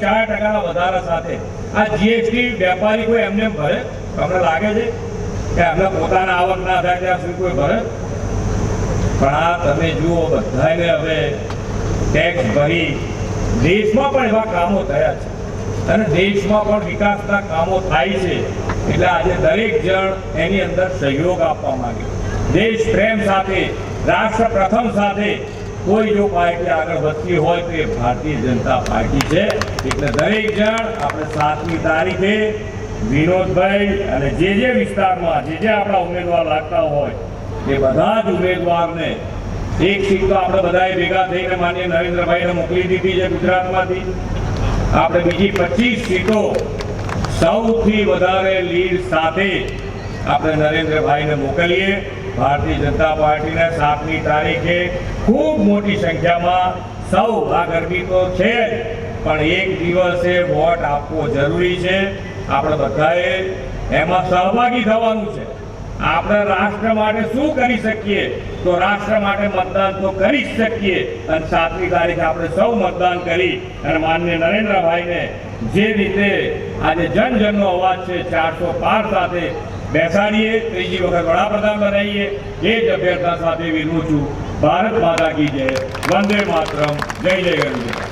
ચાર ટકાના વધારા સાથે આ જીએસટી વેપારી કોઈ એમને એમ ભરે? તમને લાગે છે કે એમને પોતાના આવક ના થાય ત્યાં સુધી કોઈ ભરે? પણ આ તમે જુઓ બધાને હવે ટેક્સ ભરી. દેશમાં પણ એવા કામો થયા છે. અને દેશમાં પણ વિકાસના કામો થાય છે. એટલે આજે દરેક જણ એની અંદર સહયોગ આપવા માંગે. દેશ પ્રેમ સાથે, રાષ્ટ્ર પ્રથમ સાથે કોઈ જો પાર્ટી આગળ વધતી હોય તો એ ભારતીય જનતા પાર્ટી છે. એટલે દરેક જણ આપણે સાતમી તારીખે વિનોદભાઈ અને જે જે વિસ્તારમાં, જે જે આપણા ઉમેદવાર લાગતા હોય, એ બધા જ ઉમેદવારને એક સીટ તો આપણે બધાએ ભેગા થઈને માન્ય નરેન્દ્રભાઈને મોકલી દીધી છે ગુજરાતમાંથી. આપણે બીજી પચીસ સીટો સૌથી વધારે લીડ સાથે આપણે નરેન્દ્રભાઈને મોકલીએ. ભારતીય જનતા પાર્ટીને સાતમી તારીખે ખૂબ મોટી સંખ્યામાં સૌ આ ગરમી તો છે જ, પણ એક દિવસે વોટ આપવો જરૂરી છે. આપણે બધાએ એમાં સહભાગી થવાનું છે. આપણે રાષ્ટ્ર માટે શું કરી શકીએ? તો રાષ્ટ્ર માટે મતદાન તો કરી જ શકીએ. અને સાતમી તારીખે આપણે સૌ મતદાન કરી અને માન્ય નરેન્દ્રભાઈને જે રીતે આજે જન જનનો અવાજ છે ચારસો પાર સાથે બેસાડીએ, ત્રીજી વખત વડાપ્રધાન બનાવીએ. એ જ અભ્યર્થના સાથે વિનું છું. ભારત માતા કી જય. વંદે માતરમ. જય જય ગરવી